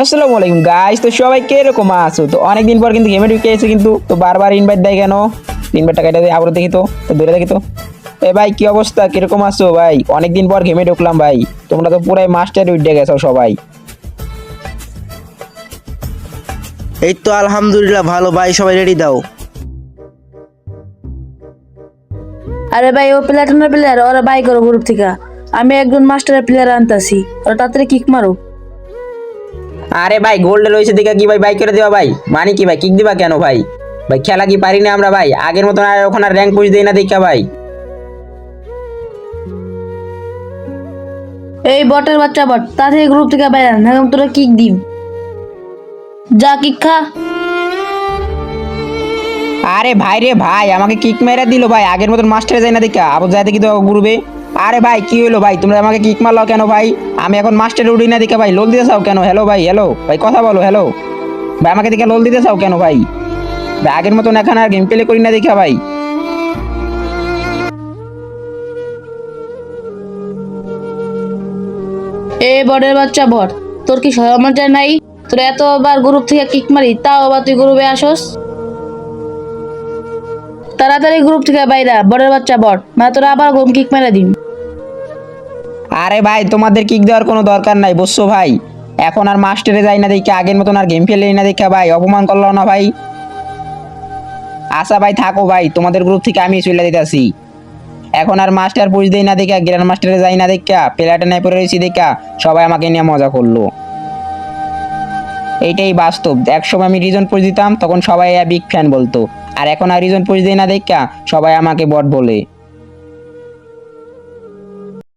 আসসালামু আলাইকুম গাইস তো সবাই কীরকম আছো? তো অনেকদিন পর কিন্তু গেমে ঢুকে এসে কিন্তু তো বারবার ইনভাইট দেয় কেন? ইনভাইট টাকাটা দিয়ে আবার দেখি তো তো দূরে দেখি তো। এ ভাই কি অবস্থা? কীরকম আছো ভাই? অনেকদিন পর গেমে ঢুকলাম ভাই। তোমরা তো পুরাই মাস্টার উঠে গেছো সবাই। এই তো আলহামদুলিল্লাহ ভালো ভাই সবাই রেডি দাও। আরে ভাই ও প্লেয়ার প্লেয়ার ওরা বাই করো গ্রুপ থেকে। আমি একজন মাস্টারের প্লেয়ার আনতাছি। ওরা তাড়াতাড়ি কিক মারো আরে ভাই গোল্ডে রয়েছে দিকে কি ভাই? বাইক করে দেওয়া ভাই। মানে কি ভাই? কিক দিবা কেন ভাই? ভাই খেলা কি পারি না আমরা ভাই? আগের মতন আর ওখানে র্যাঙ্ক পুষ দেই না দেখা ভাই। এই বটের বাচ্চা বট তাড়াতাড়ি গ্রুপ থেকে বাইরে নাহলে তোরা কিক দিম। যা কিক খা। আরে ভাই রে ভাই আমাকে কিক মেরে দিল ভাই। আগের মতন মাস্টারে যাই না দেখা। আবার যায় দেখি তো গ্রুপে আরে ভাই কি হলো ভাই? তোমরা আমাকে কিক মারলো কেন ভাই? আমি এখন মাস্টার উঠি না দেখা ভাই, লোল দিতে চাও কেন? হ্যালো ভাই হ্যালো ভাই, কথা বলো হ্যালো ভাই, আমাকে দেখে লোল দিতে চাও কেন ভাই? ভাই, আগের মতন এখন আর গেম প্লে করি না দেখা ভাই। এ বটের বাচ্চা বট তোর কি সমাচার নাই? তোর এতবার গ্রুপ থেকে কিক মারি, তাও আবার তুই গ্রুপে আসস? তাড়াতাড়ি গ্রুপ থেকে বাইরা বটের বাচ্চা বট না তোরা আবার ঘুম কিক মেরে দিম আরে ভাই, তোমাদের কিক দেওয়ার কোনো দরকার নাই, বুঝছ ভাই? এখন আর মাস্টারে যাই না দেখে, আগের মতন আর গেম খেলে না দেখা ভাই, অপমান করল না ভাই। আশা ভাই, থাকো ভাই, তোমাদের গ্রুপ থেকে আমি চলে দিতেছি এখন আর মাস্টার পুষ দেই না দেখা, গ্র্যান্ড মাস্টারে যাই না দেখা প্লেয়ারটা নাই পড়ে রয়েছি দেখা, সবাই আমাকে নিয়ে মজা করল। এইটাই বাস্তব, একসময় আমি রিজন পুষ দিতাম, তখন সবাই বিগ ফ্যান বলতো। আর এখন আর রিজন পুষ দেই না দেখা, সবাই আমাকে বট বলে।